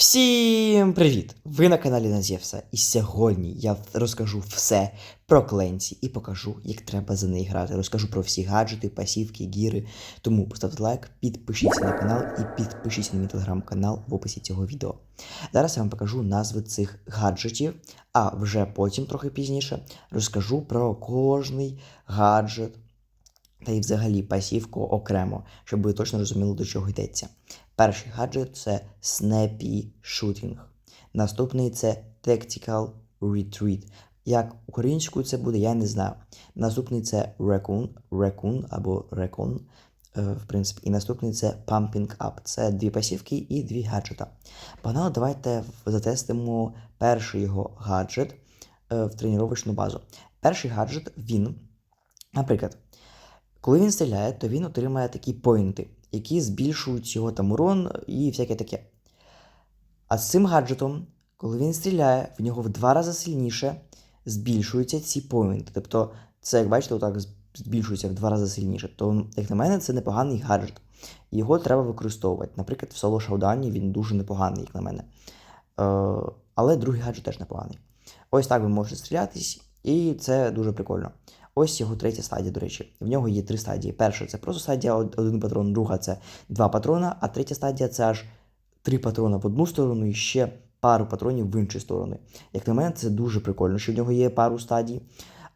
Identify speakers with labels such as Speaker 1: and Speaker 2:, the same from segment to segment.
Speaker 1: Всім привіт! Ви на каналі Назєвса, і сьогодні я розкажу все про Кленсі і покажу, як треба за неї грати. Розкажу про всі гаджети, пасівки, гіри. Тому поставте лайк, підпишіться на канал і підпишіться на мій телеграм-канал в описі цього відео. Зараз я вам покажу назви цих гаджетів, а вже потім, трохи пізніше, розкажу про кожний гаджет та й взагалі пасівку окремо, щоб ви точно розуміли, до чого йдеться. Перший гаджет це Snappy Shooting. Наступний це Tactical Retreat. Як українською це буде, я не знаю. Наступний це Raccoon, Raccoon або Recon, е, в принципі. І наступний це Pumping Up. Це дві пасівки і дві гаджета. Погнали, давайте затестимо перший його гаджет е, в тренувачну базу. Перший гаджет він, наприклад, коли він стріляє, то він отримає такі поінти, які збільшують його там урон і всяке таке. А з цим гаджетом, коли він стріляє, в нього в два рази сильніше збільшуються ці поінти. Тобто, це, як бачите, отак збільшується в два рази сильніше. То, як на мене, це непоганий гаджет. Його треба використовувати. Наприклад, в соло шаудані він дуже непоганий, як на мене. Е, але другий гаджет теж непоганий. Ось так ви можете стрілятись, і це дуже прикольно. Ось його третя стадія, до речі. В нього є три стадії. Перша це просто стадія один патрон, друга це два патрона, а третя стадія це аж три патрона в одну сторону і ще пару патронів в іншу сторону. Як на мене, це дуже прикольно, що в нього є пару стадій.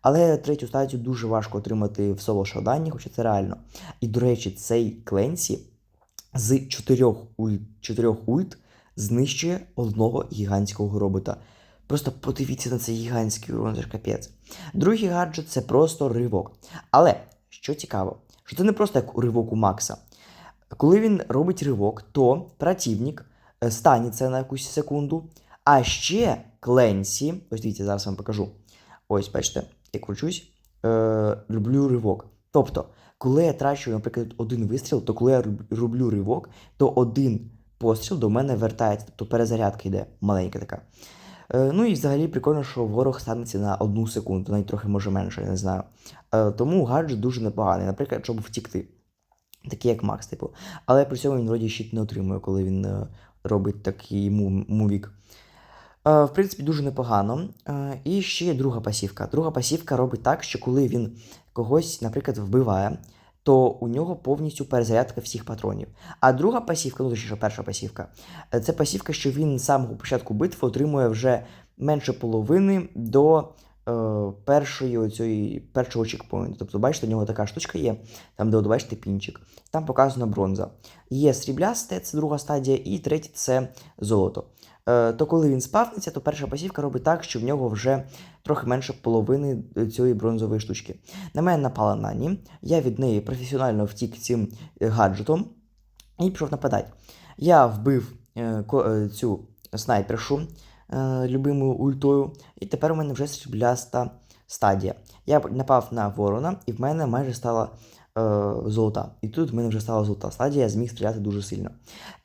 Speaker 1: Але третю стадію дуже важко отримати в соло шаудані, хоча це реально. І, до речі, цей Кленсі з чотирьох ульт, чотирьох ульт знищує одного гігантського робота. Просто подивіться на цей гігантський урон, це ж капець. Другий гаджет це просто ривок. Але що цікаво, що це не просто як ривок у Макса. Коли він робить ривок, то противник е, станеться на якусь секунду. А ще Кленсі, ось дивіться, зараз вам покажу. Ось, бачите, я кручусь, е, роблю ривок. Тобто, коли я трачу, наприклад, один вистріл, то коли я роблю ривок, то один постріл до мене вертається, тобто перезарядка йде маленька така. Е, Ну і взагалі прикольно, що ворог станеться на одну секунду, навіть трохи може менше, я не знаю. Е, Тому гаджет дуже непоганий, наприклад, щоб втікти. Такий як Макс, типу. Але при цьому він вроді щит не отримує, коли він е, робить такий мувік. В принципі, дуже непогано. І ще є друга пасівка. Друга пасівка робить так, що коли він когось, наприклад, вбиває, то у нього повністю перезарядка всіх патронів. А друга пасівка, ну точніше, перша пасівка, е, це пасівка, що він з самого початку битви отримує вже менше половини до е, першої оцієї, першого чекпоінту. Тобто, бачите, у нього така штучка є, там, де от бачите пінчик. Там показана бронза. Є сріблясте, це друга стадія, і третє це золото. Е, то коли він спавниться, то перша пасівка робить так, що в нього вже трохи менше половини е, цієї бронзової штучки. На мене напала Нані, я від неї професіонально втік цим е, гаджетом і пішов нападати. Я вбив цю снайпершу любимою ультою, і тепер у мене вже срібляста стадія. Я напав на ворона, і в мене майже стала золота. І тут в мене вже стала золота стадія, я зміг стріляти дуже сильно.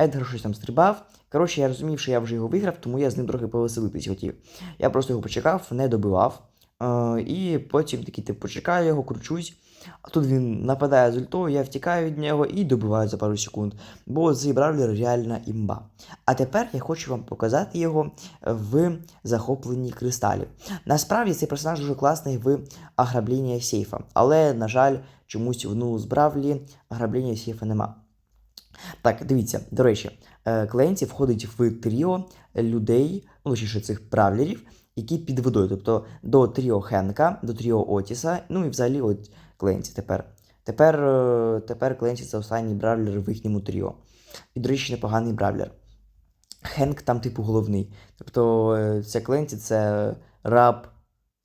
Speaker 1: Едгар щось там стрибав. Коротше, я розумів, що я вже його виграв, тому я з ним трохи повеселитись хотів. Я просто його почекав, не добивав. Е, і потім такий типу почекаю його, кручусь. А тут він нападає з ультою, я втікаю від нього і добиваю за пару секунд. Бо цей бравлер реальна імба. А тепер я хочу вам показати його в захопленні кристалів. Насправді цей персонаж дуже класний в ограбленні сейфа, але, на жаль, чомусь ну з бравлі ограблення сейфа нема. Так, дивіться, до речі, е, входить в тріо людей, ну точніше цих бравлерів, які під водою, тобто до тріо Хенка, до тріо Отіса, ну і взагалі от Кленсі тепер. Тепер, е, тепер Кленсі це останній бравлер в їхньому тріо. І, до речі, непоганий бравлер. Хенк там, типу, головний. Тобто, е, це Кленсі це раб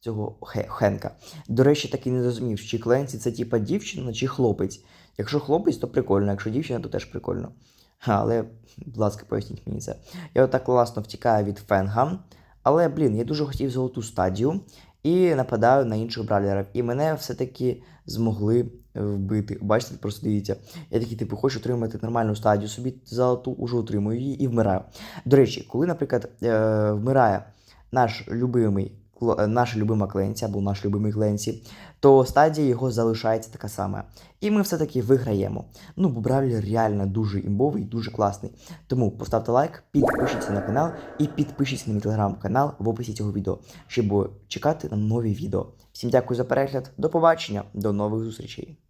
Speaker 1: цього Хе- Хенка. До речі, так і не зрозумів, чи Кленсі це типа дівчина, чи хлопець. Якщо хлопець, то прикольно, якщо дівчина, то теж прикольно. Але, будь ласка, поясніть мені це. Я отак класно втікаю від Фенга. Але, блін, я дуже хотів золоту стадію і нападаю на інших бравлерів. І мене все-таки змогли вбити. Бачите, просто дивіться. Я такий, типу, хочу отримати нормальну стадію собі золоту, уже отримую її і вмираю. До речі, коли, наприклад, е, вмирає наш любимий наша любима кленці або наш любимий Кленсі, то стадія його залишається така сама. І ми все-таки виграємо. Ну, бо Бравлер реально дуже імбовий, дуже класний. Тому поставте лайк, підпишіться на канал і підпишіться на мій телеграм-канал в описі цього відео, щоб чекати на нові відео. Всім дякую за перегляд, до побачення, до нових зустрічей.